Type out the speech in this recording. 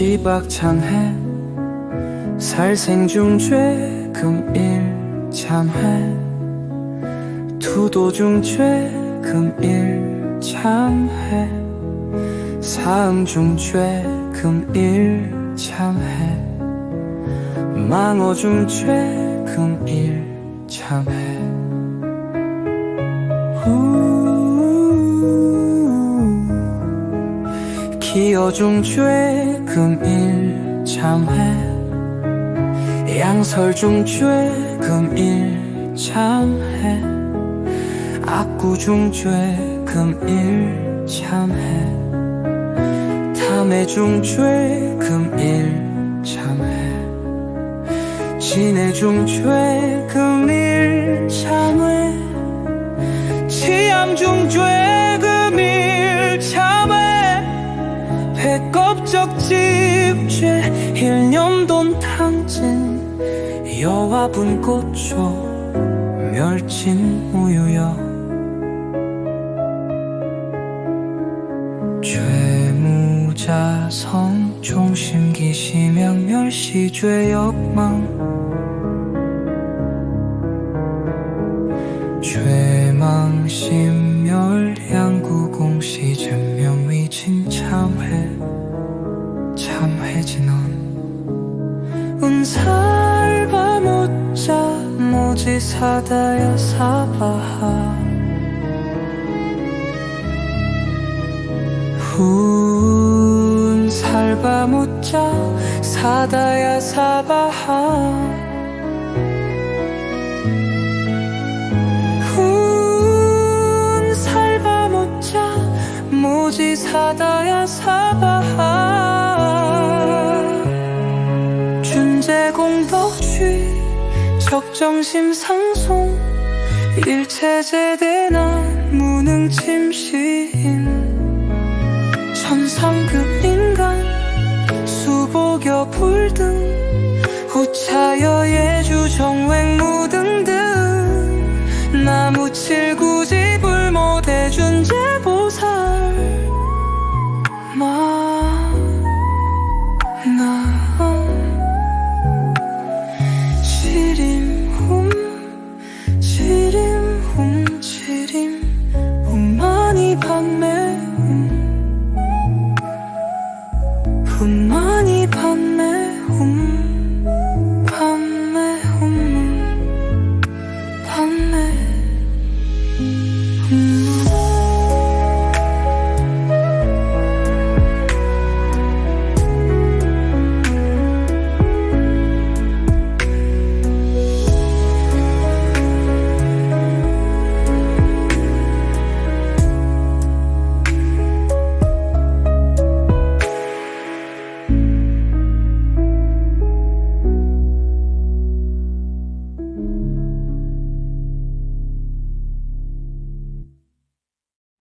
시박창해. 살생 중 죄 금 일 참회 투도 중 죄 금 일 참회 사음 중 죄 금 일 참회 망어 중 죄 금 일 참회 우. 기어 중 죄 금일 참회 양설중 죄 금일 참회 악구중 죄 금일 참회 탐해중 죄 금일 참회 진해중 죄 금일 배껍적집죄 일념돈 탕진. 여화분 꽃초 멸진 우유여. 죄무자성 종심기시명 멸시죄 역망. 죄망심멸 양구공시 증 은살바 못자 모지사다야 사바하. 훈살바 못자 사다야 사바하 정신 상송. 일체제 대나 무능 침시인. 천상급 인간 수복여 불등. 후차여 예주 정횡 무등등. 나무칠구지 I